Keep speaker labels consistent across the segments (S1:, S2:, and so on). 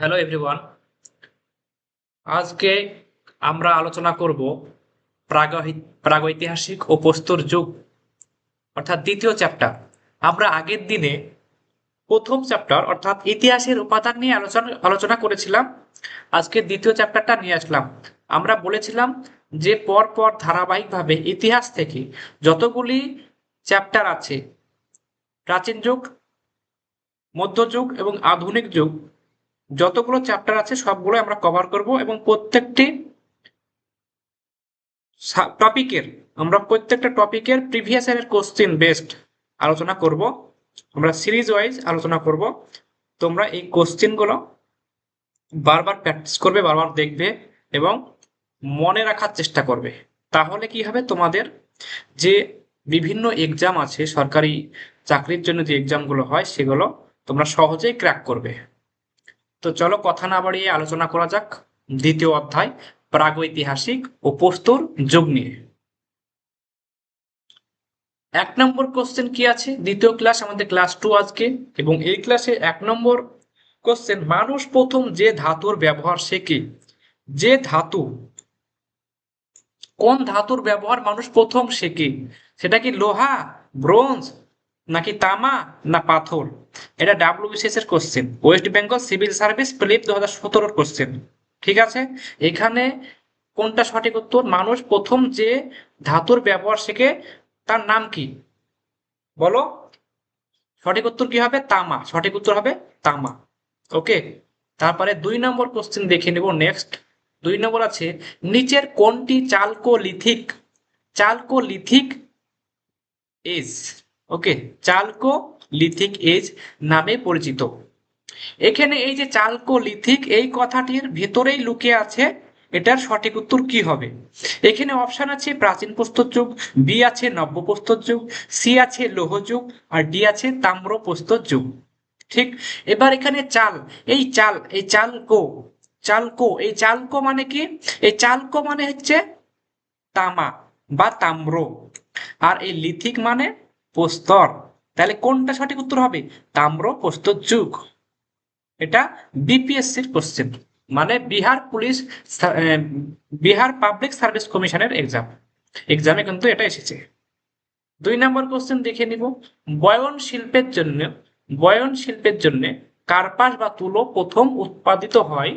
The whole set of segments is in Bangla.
S1: হ্যালো এভরিওয়ান আজকে আমরা আলোচনা করব প্রাগৈ- প্রাগৈতিহাসিক ও প্রস্তর যুগ, অর্থাৎ দ্বিতীয় চ্যাপ্টার আমরা আগের দিনে প্রথম চ্যাপ্টার অর্থাৎ ইতিহাসের উপাদান নিয়ে আলোচনা আলোচনা করেছিলাম। আজকে দ্বিতীয় চ্যাপ্টারটা নিয়ে আসলাম। আমরা বলেছিলাম যে পর পর ধারাবাহিকভাবে ইতিহাস থেকে যতগুলি চ্যাপ্টার আছে, প্রাচীন যুগ মধ্যযুগ এবং আধুনিক যুগ যতগুলো চ্যাপ্টার আছে, সবগুলো আমরা কভার করব এবং প্রত্যেকটি টপিকের আমরা প্রত্যেকটা টপিকের প্রিভিয়াস ইয়ারের কোশ্চেন বেসড আলোচনা করব, আমরা সিরিজ ওয়াইজ আলোচনা করব। তোমরা এই কোশ্চেনগুলো বারবার প্র্যাকটিস করবে, বারবার দেখবে এবং মনে রাখার চেষ্টা করবে। তাহলে কি হবে? তোমাদের যে বিভিন্ন এক্সাম আছে, সরকারি চাকরির জন্য যে এক্সামগুলো হয়, সেগুলো তোমরা সহজেই ক্র্যাক করবে। তো চলো কথা না বাড়িয়ে আলোচনা করা যাক। দ্বিতীয় অধ্যায়, প্রাগৈতিহাসিক ও প্রস্তর যুগ নিয়ে। এক নম্বর কোশ্চেন কি আছে? দ্বিতীয় ক্লাস আমাদের ক্লাস টু আজকে। এবং এই ক্লাসে এক নম্বর কোশ্চেন মানুষ প্রথম যে ধাতুর ব্যবহার শেখে যে ধাতু, কোন ধাতুর ব্যবহার মানুষ প্রথম শেখে সেটা কি লোহা, ব্রোঞ্জ নাকি তামা না পাথর? এটা ডাব্লিউবিসিএস এর question West Bengal civil service prelim দু হাজার সতেরোর কোশ্চেন ঠিক আছে? এখানে কোনটা সঠিক উত্তর? মানুষ প্রথম যে ধাতুর ব্যবহার শেখে, তার নাম কি? বলো। সঠিক উত্তর কি হবে? তামা। সঠিক উত্তর হবে তামা। ওকে? তারপরে দুই নম্বর কোশ্চেন দেখে নেব নেক্সট দুই নম্বর আছে, নিচের কোনটি chalcolithic? Chalcolithic age okay chalcolithic age নামে পরিচিত। এখানে এই যে চালকো লিথিক এই কথাটির ভেতরেই লুকিয়ে আছে, এটার সঠিক উত্তর কি হবে? এখানে অপশন আছে প্রাচীন প্রস্তর যুগ বি আছে নব্য প্রস্তর যুগ সি আছে লৌহ যুগ, আর ডি আছে তাম্র প্রস্তর যুগ। ঠিক, এবার এখানে চাল, এই চাল, এই চালকো চালকো এই চালকো মানে কি? এই চালকো মানে হচ্ছে তামা বা তাম্র, আর এই লিথিক মানে প্রস্তর। তাহলে কোনটা সঠিক উত্তর হবে? তাম্র প্রস্তর যুগ। এটা বিপিএসসির কোশ্চেন মানে Bihar police Bihar public service কমিশনের এক্সাম এক্সামে কিন্তু এটা এসেছে। দুই নম্বর কোশ্চেন দেখে নিব। বয়ন শিল্পের জন্য, বয়ন শিল্পের জন্য কার্পাস বা তুলো প্রথম উৎপাদিত হয়।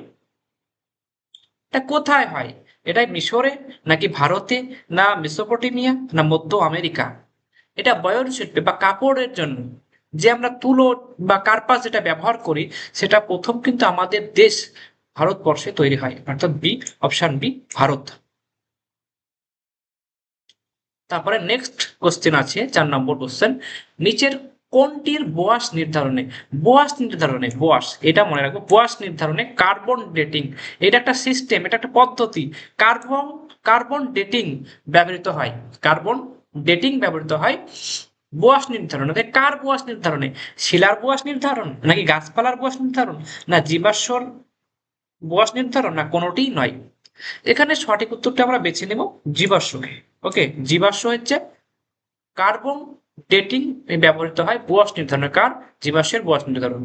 S1: এটা কোথায় হয়? এটা মিশরে নাকি ভারতে, না মেসোপটেমিয়া, না মধ্য আমেরিকা? এটা বয়ন শিল্পে বা কাপড়ের জন্য। যে আমরা তুলো বা কার্পাস যেটা ব্যবহার করি, সেটা প্রথম কিন্তু আমাদের দেশ ভারতবর্ষে তৈরি হয়, অর্থাৎ বি, অপশন বি, ভারত। তারপরে নেক্সট কোশ্চেন আছে, চার নম্বর কোশ্চেন নিচের কোনটির বোয়াস নির্ধারণে? বোয়াস নির্ধারণে বোয়াস এটা মনে রাখব বোয়াস নির্ধারণে কার্বন ডেটিং। এটা একটা সিস্টেম এটা একটা পদ্ধতি। কার্বন কার্বন ডেটিং ব্যবহৃত হয়। কার্বন ডেটিং ব্যবহৃত হয় বোয়াস নির্ধারণ কার বোয়াস নির্ধারণে? শিলার বোয়াস নির্ধারণ নাকি গাছপালার বোয়াস নির্ধারণ? না জীবাশ্মর বোয়াস নির্ধারণ, না কোনোটিই নয়? এখানে সঠিক উত্তরটা আমরা বেছে নেব জীবাশ্মকে ওকে, জীবাশ্ম হচ্ছে কার্বন ডেটিং ব্যবহৃত হয় বোয়াস নির্ধারণে। কার? জীবাশ্মের বোয়াস নির্ধারণ।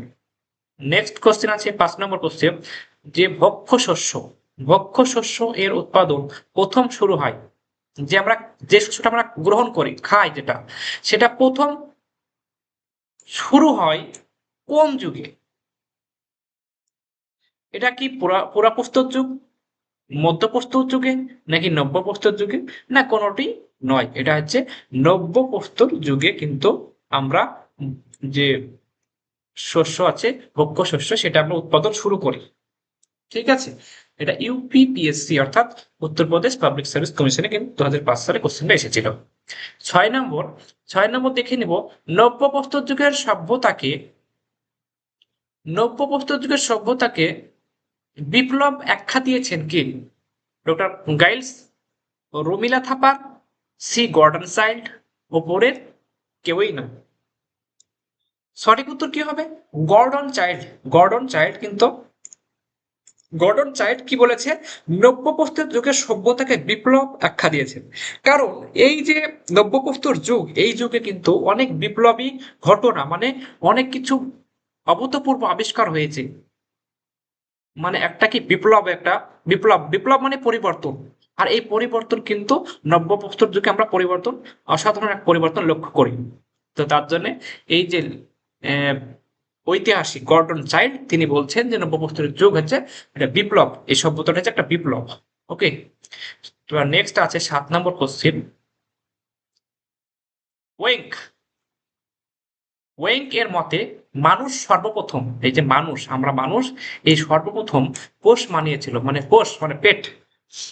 S1: নেক্সট কোশ্চেন আছে, পাঁচ নম্বর কোশ্চেন যে ভক্ষ্য শস্য ভক্ষ্য শস্য এর উৎপাদন প্রথম শুরু হয় যে আমরা, যে শস্যটা আমরা গ্রহণ করি, খাই যেটা, সেটা প্রথম শুরু হয় কোন যুগে? এটা কি পুরা পুরাপ্রস্তর যুগ মধ্যপ্রস্তর যুগে, নাকি নব্যপ্রস্তর যুগে? না, কোনোটি নয়। এটা হচ্ছে নব্যপ্রস্তর যুগে কিন্তু আমরা যে শস্য আছে ভক্ষ্য শস্য, সেটা আমরা উৎপাদন শুরু করি। ঠিক আছে? এটা ইউপিপিএসসি অর্থাৎ উত্তরপ্রদেশ পাবলিক সার্ভিস কমিশনে কিন্তু দু হাজার পাঁচ সালে কোশ্চেনটা এসেছিল। ছয় নম্বর ছয় নম্বর দেখে নিব নব্য প্রস্তর যুগের সভ্যতাকে নব্য প্রস্তর যুগের সভ্যতাকে বিপ্লব আখ্যা দিয়েছেন কি? Doctor Giles, Romila Thapar, C Gordon Childe, ওপরের কেউই না। সঠিক উত্তর কি হবে? গর্ডন চাইল্ড গর্ডন চাইল্ড কিন্তু গর্ডন চাইল্ড কি বলেছে? নব্যপ্রস্তর যুগের সভ্যতাকে বিপ্লব আখ্যা দিয়েছেন কারণ এই যে নব্যপ্রস্তর যুগ, এই যুগে কিন্তু অনেক বিপ্লবী ঘটনা মানে অনেক কিছু অভূতপূর্ব আবিষ্কার হয়েছে। মানে একটা কি বিপ্লব, একটা বিপ্লব বিপ্লব মানে পরিবর্তন। আর এই পরিবর্তন কিন্তু নব্যপ্রস্তর যুগে আমরা পরিবর্তন, অসাধারণ এক পরিবর্তন লক্ষ্য করি। তো তার জন্য এই যে ঐতিহাসিক গর্ডন চাইল্ড, তিনি বলছেন যে নব্যপ্রস্তরের যুগ হচ্ছে এটা বিপ্লব। এই সভ্যতাটা হচ্ছে একটা বিপ্লব। ওকে? তোমার নেক্সট আছে সাত নম্বর কোশ্চেন ওয়েঙ্ক। ওয়েঙ্ক এর মতে মানুষ সর্বপ্রথম, এই যে মানুষ, আমরা মানুষ, এই সর্বপ্রথম পোষ মানিয়েছিল। মানে পোষ মানে পেট।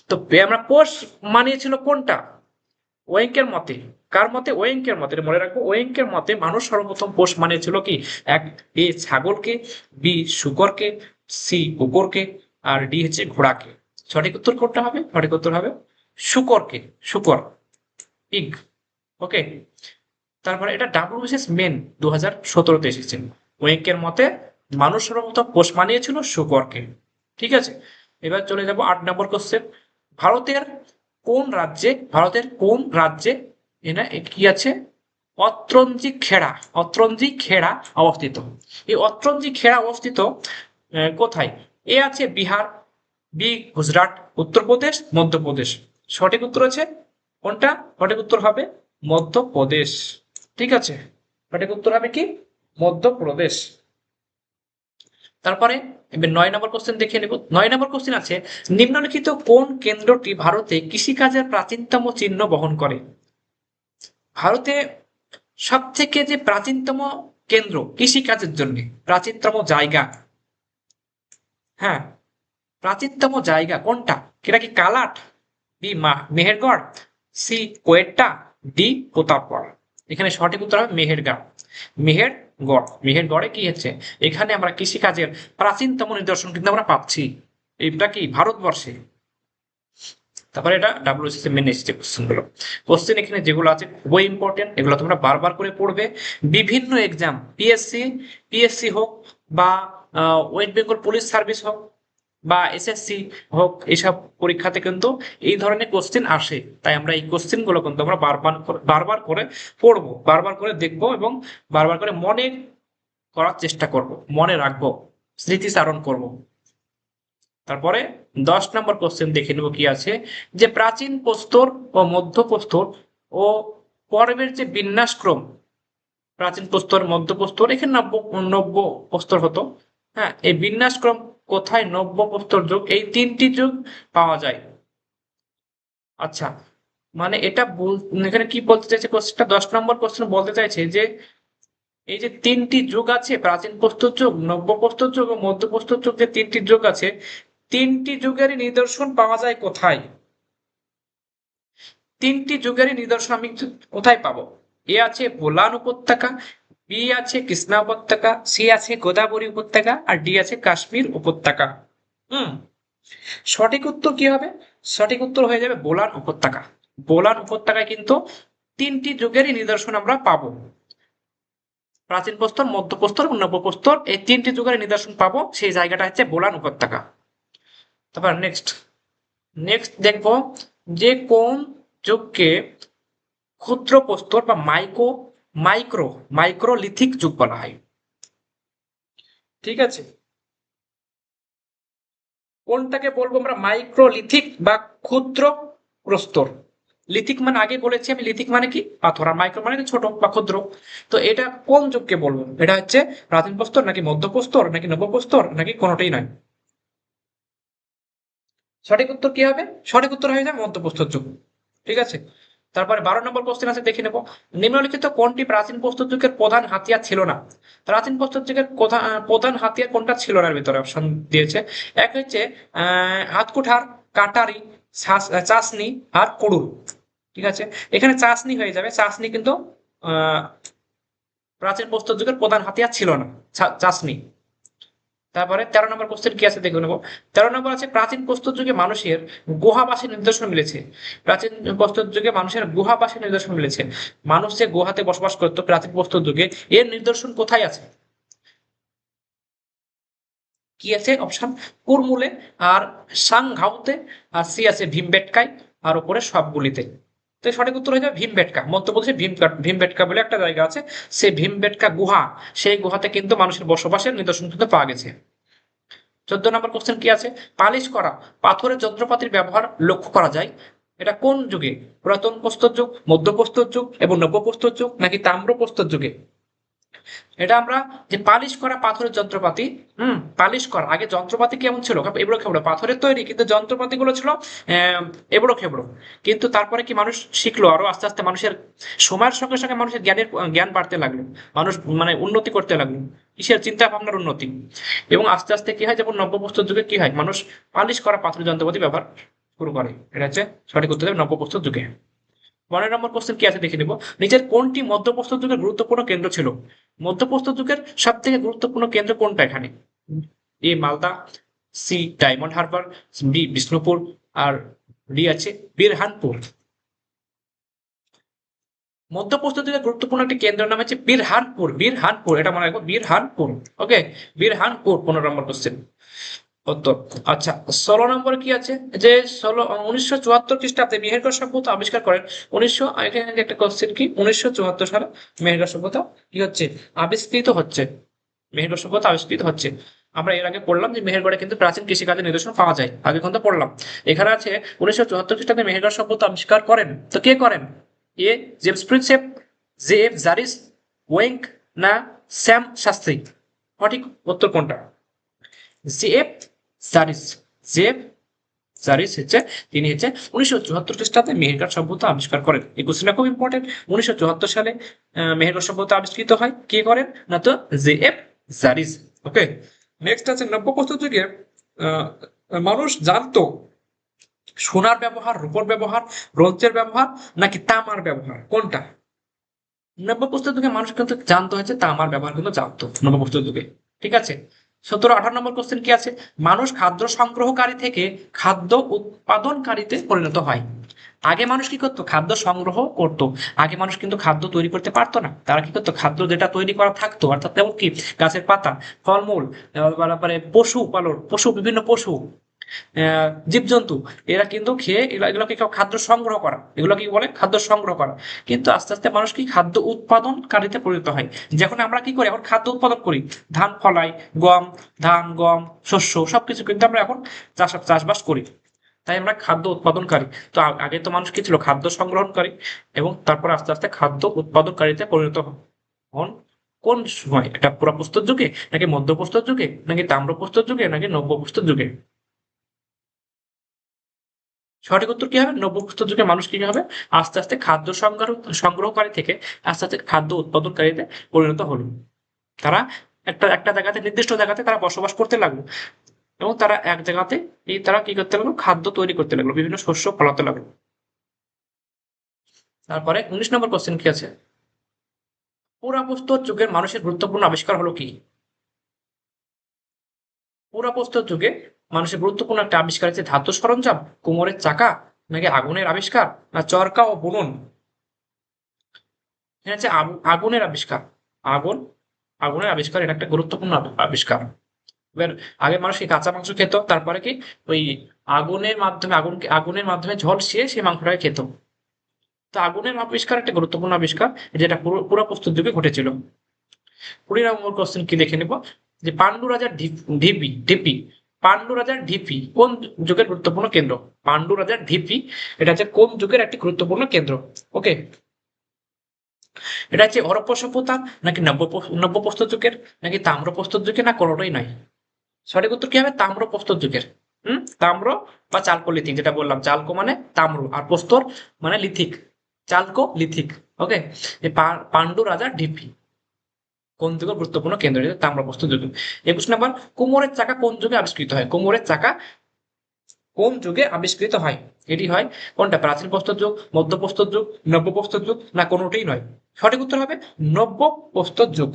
S1: তো আমরা পোষ মানিয়েছিল কোনটা? ওয়েঙ্কের মতে, কার মতে? ওয়েঙ্কের মতে। মনে রাখব, ওয়েঙ্কের মতে মানুষ সর্বপ্রথম পোষ মানিয়েছিল কি? এক, এ ছাগলকে, বি, শুকরকে, সি, কুকুরকে, আর ডি হচ্ছে ঘোড়াকে। সঠিক উত্তর কোনটা হবে? সঠিক উত্তর হবে শুকরকে, শুকর পিগ ওকে? তারপরে এটা ডাব্লিউবিসিএস মেন দু হাজার সতেরোতে এসেছেন ওয়েঙ্কের মতে মানুষ সর্বপ্রথম পোষ মানিয়েছিল শুকরকে। ঠিক আছে? এবার চলে যাব আট নম্বর কোশ্চেন ভারতের কোন রাজ্যে, ভারতের কোন রাজ্যে, এনা কি আছে? অত্রঞ্জি খেড়া অত্রঞ্জি খেড়া অবস্থিত। এই অত্রঞ্জি খেড়া অবস্থিত কোথায়? এ আছে বিহার, বি গুজরাট, উত্তরপ্রদেশ, মধ্যপ্রদেশ। সঠিক উত্তর আছে? কোনটা? সঠিক উত্তর হবে মধ্যপ্রদেশ। ঠিক আছে? সঠিক উত্তর হবে কি? মধ্যপ্রদেশ। তারপরে এবার নয় নম্বর কোশ্চেন দেখে নেব। নয় নম্বর কোশ্চেন আছে, নিম্নলিখিত কোন কেন্দ্রটি ভারতে কৃষিকাজের প্রাচীনতম চিহ্ন বহন করে? ভারতে সব থেকে যে প্রাচীনতম কেন্দ্র কৃষিকাজের জন্য, প্রাচীনতম জায়গা। হ্যাঁ প্রাচীনতম জায়গা কোনটা? সেটা কি Kalat? B Mehrgarh? C Quetta D Pratapgarh. এখানে সঠিক উত্তর হবে মেহেরগড়। মেহেরগড় মেহেরগড়ে কি হচ্ছে? এখানে আমরা কৃষিকাজের প্রাচীনতম নিদর্শন কিন্তু আমরা পাচ্ছি। এটা কি ভারতবর্ষে? তারপরে এটা ডাব্লিউসিসি মেনে এসছে কোশ্চেনগুলো কোশ্চেন এখানে যেগুলো আছে খুবই ইম্পর্টেন্ট এগুলো তোমরা বারবার করে পড়বে। বিভিন্ন এক্সাম পিএসসি পিএসসি হোক বা ওয়েস্ট বেঙ্গল পুলিশ সার্ভিস হোক বা এসএসসি হোক এইসব পরীক্ষাতে কিন্তু এই ধরনের কোশ্চেন আসে। তাই আমরা এই কোশ্চেনগুলো কিন্তু আমরা বারবার বারবার করে পড়ব, বারবার করে দেখব এবং বারবার করে মনে করার চেষ্টা করব, মনে রাখব, স্মৃতিচারণ করব। তারপরে দশ নম্বর কোশ্চেন দেখে নেব কি আছে, যে প্রাচীন প্রস্তর ও মধ্য প্রস্তর ও পর্বের যে বিন্যাসক্রম, প্রাচীন প্রস্তর মধ্য প্রস্তর এখানে নব্য নব্য প্রস্তর হতো। হ্যাঁ এই বিন্যাসক্রম কোথায় নব্য প্রস্তর যুগ? এই তিনটি যুগ পাওয়া যায়। আচ্ছা মানে এটা এখানে কি বলতে চাইছে কোশ্চেনটা দশ নম্বর কোশ্চেন বলতে চাইছে যে, এই যে তিনটি যুগ আছে, প্রাচীন প্রস্তর যুগ নব্য প্রস্তর যুগ ও মধ্য প্রস্তর যুগ যে তিনটি যুগ আছে, তিনটি যুগেরই নিদর্শন পাওয়া যায় কোথায়? তিনটি যুগেরই নিদর্শন আমি কোথায় পাবো? এ আছে বোলান উপত্যকা বি আছে কৃষ্ণা উপত্যকা সি আছে গোদাবরী উপত্যকা, আর ডি আছে কাশ্মীর উপত্যকা। হুম? সঠিক উত্তর কি হবে? সঠিক উত্তর হয়ে যাবে বোলান উপত্যকা। বোলান উপত্যকায় কিন্তু তিনটি যুগেরই নিদর্শন আমরা পাবো। প্রাচীন প্রস্তর, মধ্য প্রস্তর এবং নব্য প্রস্তর, এই তিনটি যুগের নিদর্শন পাবো। সেই জায়গাটা হচ্ছে বোলান উপত্যকা। তারপর নেক্সট নেক্সট দেখব যে কোন যুগকে ক্ষুদ্র প্রস্তর বা মাইক্রো মাইক্রো, মাইক্রোলিথিক যুগ বলা হয়। ঠিক আছে? কোনটাকে বলব আমরা? মাইক্রোলিথিক বা ক্ষুদ্র প্রস্তর। লিথিক মানে আগে বলেছি আমি, লিথিক মানে কি? পাথর। আর মাইক্রো মানে ছোট বা ক্ষুদ্র। তো এটা কোন যুগকে বলব? এটা হচ্ছে প্রাচীন প্রস্তর নাকি মধ্য প্রস্তর নাকি নব্য প্রস্তর নাকি কোনোটাই নয়? সঠিক উত্তর কি হবে? সঠিক উত্তর হয়ে যাবে মধ্য প্রস্তর যুগ। ঠিক আছে? তারপরে বারো নম্বর কোশ্চেন আছে, দেখে নেব। নিম্নলিখিত কোনটি প্রাচীন প্রস্তর যুগের প্রধান হাতিয়ার ছিল না? প্রাচীন প্রস্তর যুগের প্রধান হাতিয়ার কোনটা ছিল না ভিতরে অপশন দিয়েছে। এক হচ্ছে, আহ, হাতকুঠার, কাটারি চাষনি আর কুড়ুল। ঠিক আছে? এখানে চাষনি হয়ে যাবে। চাষনি কিন্তু, আহ, প্রাচীন প্রস্তর যুগের প্রধান হাতিয়ার ছিল না। চাষনি তারপরে তেরো নম্বর কোশ্চেন কি আছে দেখে নেব। তেরো নম্বর আছে, প্রাচীন প্রস্তর যুগে মানুষের গুহাবাসী নিদর্শন মিলেছে। প্রাচীন প্রস্তর যুগে মানুষের গুহাবাসী নিদর্শন মিলেছে। মানুষ যে গুহাতে বসবাস করতো প্রাচীন প্রস্তর যুগে, এর নিদর্শন কোথায় আছে? কি আছে? অপশন কুরমুলে আর সাংঘাউতে আর সি আছে ভীমবেটকায়, আর উপরে সবগুলিতে। তো সঠিক উত্তর হয়ে যাবে ভীমবেটকা। মধ্যপ্রদেশে ভীম ভীমবেটকা বলে একটা জায়গা আছে সেই ভীমবেটকা গুহা, সেই গুহাতে কিন্তু মানুষের বসবাসের নিদর্শন কিন্তু পাওয়া গেছে। চোদ্দ নম্বর কোশ্চেন কি আছে? পালিশ করা, পাথরের যন্ত্রপাতির ব্যবহার লক্ষ্য করা যায়। এটা কোন যুগে? পুরাতন প্রস্তর যুগ, মধ্যপ্রস্তর যুগ, এবং নব্য প্রস্তর যুগ, নাকি তাম্র প্রস্তর যুগে? এটা আমরা যে পালিশ করা পাথরের যন্ত্রপাতি, হুম, পালিশ করা, আগে যন্ত্রপাতি কেমন ছিল? এবড়ো খেবড়ো, পাথরের তৈরি, কিন্তু যন্ত্রপাতি গুলো ছিল এবড়ো খেবড়ো। কিন্তু তারপরে কি মানুষ শিখলো? আরও আস্তে আস্তে মানুষের সময়ের সঙ্গে সঙ্গে মানুষের জ্ঞানের, জ্ঞান বাড়তে লাগল। মানুষ মানে উন্নতি করতে লাগল। কিসের? চিন্তা ভাবনার উন্নতি। এবং আস্তে আস্তে কি হয়? যেমন নব্যপ্রস্তর যুগে কি হয়? মানুষ পালিশ করা পাথরের যন্ত্রপাতি ব্যবহার শুরু করে। এটা হচ্ছে সঠিক উত্তর দেবে নব্যপ্রস্তর যুগে। পনেরো নম্বর কোশ্চেন কি আছে? দেখে নিব। নিচের কোনটি মধ্যপ্রস্তর যুগের গুরুত্বপূর্ণ কেন্দ্র ছিল? মধ্যপ্রস্তর যুগের সব থেকে গুরুত্বপূর্ণ কেন্দ্র কোনটা এখানে? A Malda, C Diamond Harbour, B Bishnupur, R D আছে বীরহানপুর। মধ্যপ্রস্তর যুগের গুরুত্বপূর্ণ একটি কেন্দ্রের নাম হচ্ছে বীরহানপুর। বীরহানপুর, এটা মনে রাখব বীরহানপুর, ওকে? বীরহানপুর, পনেরো নম্বর কোশ্চেন আচ্ছা ষোলো নম্বরে কি আছে? যে ষোলো, উনিশশো চুয়াত্তর খ্রিস্টাব্দে মেহেরগড় সভ্যতা আবিষ্কার করেন। উনিশশো এখানে একটা কোশ্চেন কি? উনিশশো চুয়াত্তর সালে মেহেরগড় সভ্যতা কি হচ্ছে? আবিষ্কৃত হচ্ছে। মেহেরগড় সভ্যতা আবিষ্কৃত হচ্ছে। আমরা এর আগে পড়লাম যে মেহেরগড়ে কিন্তু প্রাচীন কৃষিকাজের নিদর্শন পাওয়া যায়। আগে কিন্তু পড়লাম। এখানে আছে, উনিশশো চুয়াত্তর খ্রিস্টাব্দে মেহেরগড় সভ্যতা আবিষ্কার করেন। তো কে করেন? A James Prinsep J F Jarrige, ওয়েঙ্ক না স্যাম শাস্ত্রী? সঠিক উত্তর কোনটা? জে এফ তিনি হচ্ছে উনিশশো চুয়াত্তর খ্রিস্টাব্দে মেহেরগড় সভ্যতা আবিষ্কার করেন। এই কোশ্চেনটা খুব ইম্পর্টেন্ট উনিশশো চুয়াত্তর সালে মেহেরগড় সভ্যতা আবিষ্কৃত হয়। কে করেন? না তো J F Jarrige okay next আছে নব্য প্রস্তর যুগে মানুষ জানতো সোনার ব্যবহার, রূপোর ব্যবহার, ব্রোঞ্জের ব্যবহার, নাকি তামার ব্যবহার? কোনটা? নব্য প্রস্তর যুগে মানুষ কিন্তু জানতো হচ্ছে তামার ব্যবহার কিন্তু জানতো নব্য প্রস্তর যুগে ঠিক আছে? সতেরো আঠারো নম্বর কোশ্চেন কি আছে? মানুষ খাদ্য সংগ্রহকারী থেকে খাদ্য উৎপাদনকারীতে পরিণত হয়। আগে মানুষ কি করতো? খাদ্য সংগ্রহ করত। আগে মানুষ কিন্তু খাদ্য তৈরি করতে পারতো না। তারা কি করতো? খাদ্য যেটা তৈরি করা থাকতো, অর্থাৎ তেমন কি? গাছের পাতা, ফলমূল পশু পালন, পশু, বিভিন্ন পশু জীবজন্তু, এরা কিন্তু খেয়ে এগুলো এগুলোকে খাদ্য সংগ্রহ করা। এগুলো কি বলে? খাদ্য সংগ্রহ করা। কিন্তু আস্তে আস্তে মানুষ কি খাদ্য উৎপাদনকারীতে পরিণত হয়। যখন আমরা কি করি? এখন খাদ্য উৎপাদন করি। ধান, ফলাই, গম, ধান, গম, শস্য, সবকিছু কিন্তু আমরা এখন চাষ, চাষবাস করি। তাই আমরা খাদ্য উৎপাদনকারী। তো আগে তো মানুষ কি ছিল? খাদ্য সংগ্রহণকারী এবং তারপর আস্তে আস্তে খাদ্য উৎপাদনকারীতে পরিণত হন। কোন সময়? এটা পুরাপ্রস্তর যুগে? নাকি মধ্যপ্রস্তর যুগে? নাকি তাম্রপ্রস্তর যুগে? নাকি নব্যপ্রস্তর যুগে? সঠিক উত্তর কি হবে? নব্যপ্রস্তর যুগে মানুষ কি হবে? আস্তে আস্তে খাদ্য সংগ্রহ, সংগ্রহকারী থেকে আস্তে আস্তে খাদ্য উৎপাদনকারীতে পরিণত হলো। তারা একটা একটা জায়গাতে, নির্দিষ্ট জায়গাতে তারা বসবাস করতে লাগল। এবং তারা এক জায়গাতে এই তারা কি করতে লাগল? খাদ্য তৈরি করতে লাগল, বিভিন্ন শস্য ফলাতে লাগল। তারপরে উনিশ নম্বর কোশ্চেন কি আছে? পুরাপ্রস্তর যুগের মানুষের গুরুত্বপূর্ণ আবিষ্কার হলো কি? পুরাপ্রস্তর যুগে মানুষের গুরুত্বপূর্ণ একটা আবিষ্কার হচ্ছে ধাতু সরঞ্জাম, কোমরের চাকা, নাকি আগুনের আবিষ্কার, না চরকা ও বুনন? এটা হচ্ছে আগুনের আবিষ্কার। আগুন, আগুনের আবিষ্কার, এটা একটা গুরুত্বপূর্ণ আবিষ্কার। এবার আগে মানুষ কি কাঁচা মাংস খেত, তারপরে কি ওই আগুনের মাধ্যমে আগুন আগুনের মাধ্যমে ঝলসিয়ে সেই মাংসটাকে খেত। তো আগুনের আবিষ্কার একটা গুরুত্বপূর্ণ আবিষ্কার, যেটা পুরো পুরো প্রস্তুত যুগে ঘটেছিল। কুড়ি নম্বর কোশ্চেন কি দেখে নেব? যে পাণ্ডু রাজার ঢিপি ঢিপি পাণ্ডু রাজার ঢিপি কোন যুগের গুরুত্বপূর্ণ কেন্দ্র? পাণ্ডু রাজার ঢিপি এটা হচ্ছে কোন যুগের একটি গুরুত্বপূর্ণ কেন্দ্র? ওকে। এটা হচ্ছে হরপ্পা সভ্যতা নাকি নব্য নব্যপ্রস্তর যুগের নাকি তাম্রপ্রস্তর যুগের না কোনোটাই নয়? সঠিক উত্তর কি হবে? তাম্রপ্রস্তর যুগের। হুম? তাম্র বা চালকো লিথিক যেটা বললাম। চালকো মানে তাম্র আর প্রস্তর মানে lithic. Chalcolithic. Okay. Pandu Rajar Dhibi কোন যুগের গুরুত্বপূর্ণ কেন্দ্র এটা তাম্রপ্রস্তর যুগ একুশ নম্বর কোমরের চাকা কোন যুগে আবিষ্কৃত হয়? কোমরের চাকা কোন যুগে আবিষ্কৃত হয়? এটি হয়, কোনটা? প্রাচীন প্রস্তর যুগ, মধ্য প্রস্তর যুগ, নব্য প্রস্তর যুগ, না কোনোটাই নয়? সঠিক উত্তর হবে, নব্য প্রস্তর যুগ।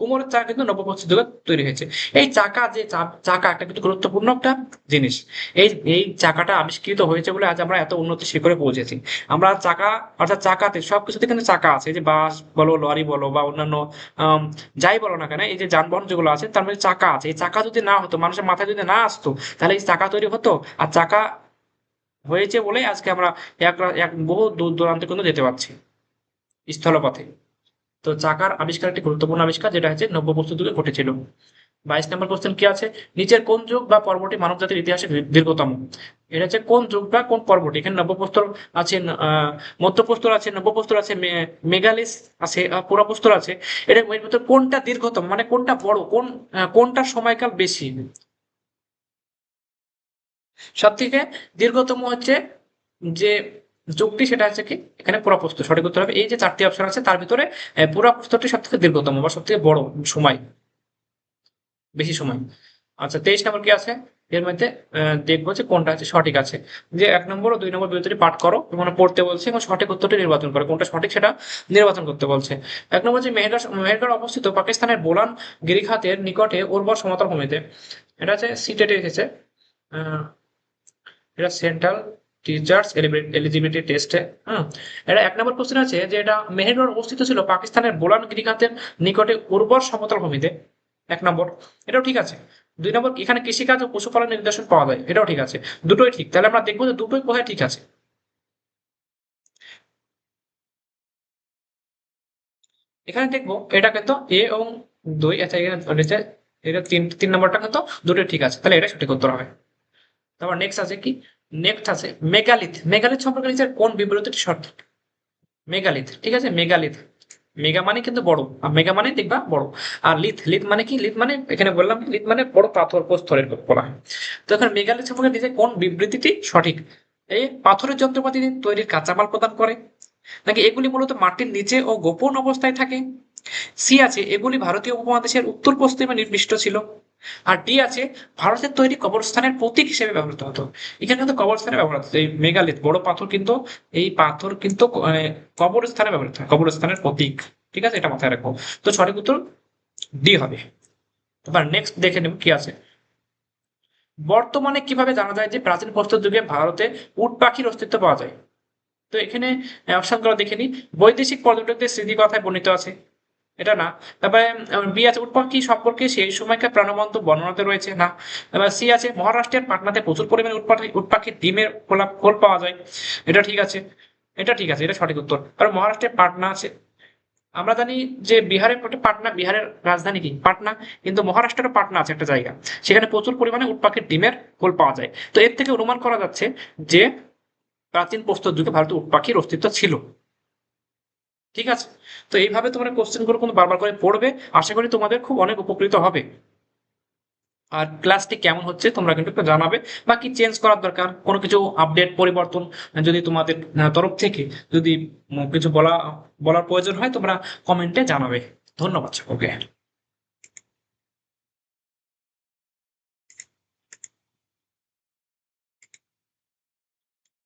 S1: কুমোরের চাকা কিন্তু নব্য যুগে তৈরি হয়েছে। এই চাকা যে চাকা একটা কিন্তু গুরুত্বপূর্ণ একটা জিনিস। এই এই চাকাটা আবিষ্কৃত হয়েছে বলে আজ আমরা এত উন্নতি শিখরে পৌঁছেছি। আমরা চাকা, অর্থাৎ চাকাতে সবকিছুতে কিন্তু চাকা আছে। যে বাস বলো, লরি বলো বা অন্যান্য যাই বলো না কেন, এই যে যানবাহন যেগুলো আছে, তার মধ্যে চাকা আছে। এই চাকা যদি না হতো, মানুষের মাথায় যদি না আসতো, তাহলে এই চাকা তৈরি হতো? আর চাকা হয়েছে বলে আজকে আমরা এক এক, বহু দূর দূরান্তে কিন্তু যেতে পারছি। স্থলপথে। তো চাকার আবিষ্কার একটি গুরুত্বপূর্ণ আবিষ্কার, যেটা হচ্ছে নব্য প্রস্তুত যুগে ঘটেছিল। বাইশ নম্বর কোশ্চেন কি আছে? নিচের কোন যুগ বা পর্বটি মানব জাতির ইতিহাসে দীর্ঘতম? এটা হচ্ছে কোন যুগ বা কোন পর্বটি? এখানে নব্যপ্রস্তর আছে মধ্যপ্রস্তর আছে নব্যপ্রস্তর আছে মেগালিস আছে পুরাপ্রস্তর আছে। এটা এর ভিতর কোনটা দীর্ঘতম? মানে কোনটা বড়? কোন কোনটা সময়কাল বেশি? সব থেকে দীর্ঘতম হচ্ছে যে যুগটি সেটা হচ্ছে কি এখানে পুরাপ্রস্তর সঠিক উত্তর হবে এই যে চারটি অপশন আছে তার ভিতরে আহ, পুরাপ্রস্তরটি সব থেকে দীর্ঘতম বা সব থেকে বড় সময় বেশি সময়। আচ্ছা তেইশ নম্বর কি আছে? এর মধ্যে দেখব যে কোনটা আছে সঠিক আছে। যে এক নম্বর ও দুই নম্বর বিরতিটি পাঠ করো মানে পড়তে বলছে এবং সঠিক উত্তরটি নির্বাচন করো। কোনটা সঠিক সেটা নির্বাচন করতে বলছে। এক নম্বর যে মেহেরগড় মেহেরগড় অবস্থিত পাকিস্তানের বোলান গিরিখাতের নিকটে উর্বর সমতল ভূমিতে এটা আছে সিটেটে এসেছে এটা সেন্ট্রাল টিচার্স এলিজিবিলিটি টেস্টে হ্যাঁ এটা এক নম্বর কোশ্চেন আছে যে এটা মেহেরগড় অবস্থিত ছিল পাকিস্তানের বোলান গিরিখাতের নিকটে উর্বর সমতল ভূমিতে। এক নম্বর, এটাও ঠিক আছে। দুই নম্বর, এখানে কৃষিকাজ ও পশুপালন নির্দেশন পাওয়া যায়, এটাও ঠিক আছে। দুটোই ঠিক। তাহলে আমরা দেখব যে দুটোই কোথায় ঠিক আছে। এখানে দেখব এটা কিন্তু এ এবং দুই আচ্ছা এখানে এটা তিন তিন নম্বরটা কিন্তু দুটোই ঠিক আছে। তাহলে এটা সঠিক উত্তর হবে। তারপর নেক্সট আছে কি? নেক্সট আছে মেগালিথ মেগালিথ সম্পর্কে নিচের কোন বিবৃতিটি সঠিক? মেগালিথ ঠিক আছে? মেগালিথ মেগা মানে কিন্তু বড়, আর মেগা মানে দেখবা বড়। আর লিথ লিথ মানে কি? লিথ মানে এখানে বললাম লিথ মানে বড় পাথর প্রস্তরের বলা হয়। তো এখন মেগালিথ সম্পর্কে নিচে কোন বিবৃতিটি সঠিক? এই পাথরের যন্ত্রপাতি তৈরির কাঁচামাল প্রদান করে। নাকি এগুলি মূলত মাটির নিচে ও গোপন অবস্থায় থাকে? সি আছে, এগুলি ভারতীয় উপমহাদেশের উত্তর পশ্চিমে নির্দিষ্ট ছিল। আর ডি আছে, ভারতের তৈরি কবরস্থানের প্রতীক হিসেবে ব্যবহৃত হতো। এখানে কিন্তু কবরস্থানে ব্যবহার হতো। এই মেগালিথ, বড় পাথর কিন্তু, এই পাথর কিন্তু কবরস্থানে ব্যবহৃত হয়, কবরস্থানের প্রতীক। ঠিক আছে? এটা মাথায় রাখব তো সঠিক উত্তর ডি হবে। এবার নেক্সট দেখে নেব কি আছে। বর্তমানে কীভাবে জানা যায় যে প্রাচীন প্রস্তর যুগে ভারতে উট পাখির অস্তিত্ব পাওয়া যায়? তো এখানে অপশনগুলো দেখে নিই। বৈদেশিক পর্যটকদের স্মৃতি কথায় বর্ণিত আছে এটা না। তারপরে বি আছে উট পাখি সম্পর্কে সেই সময়কার প্রাণবন্ত বর্ণনাতে রয়েছে না। এবার সি আছে, মহারাষ্ট্রের পাটনাতে প্রচুর পরিমাণে উট পাখি উট পাখির ডিমের খোলা খোল পাওয়া যায়। এটা ঠিক আছে। এটা ঠিক আছে, এটা সঠিক উত্তর। কারণ মহারাষ্ট্রের পাটনা আছে। আমরা জানি যে বিহারের পাটনা, বিহারের রাজধানী কি? পাটনা। কিন্তু মহারাষ্ট্রেরও পাটনা আছে একটা জায়গা। সেখানে প্রচুর পরিমাণে উট পাখির ডিমের খোল পাওয়া যায়। তো এর থেকে অনুমান করা যাচ্ছে যে প্রাচীন প্রস্তর যুগে ভারতে উট পাখির অস্তিত্ব ছিল। ঠিক আছে? তো এইভাবে তোমরা কোশ্চেনগুলো কিন্তু বারবার করে পড়বে। আশা করি তোমাদের খুব অনেক উপকৃত হবে। আর ক্লাসটি কেমন হচ্ছে তোমরা কিন্তু একটু জানাবে। বা কি চেঞ্জ করার দরকার, কোনো কিছু আপডেট পরিবর্তন যদি তোমাদের তরফ থেকে যদি কিছু বলা, বলার প্রয়োজন হয় তোমরা কমেন্টে জানাবে। ধন্যবাদ ওকে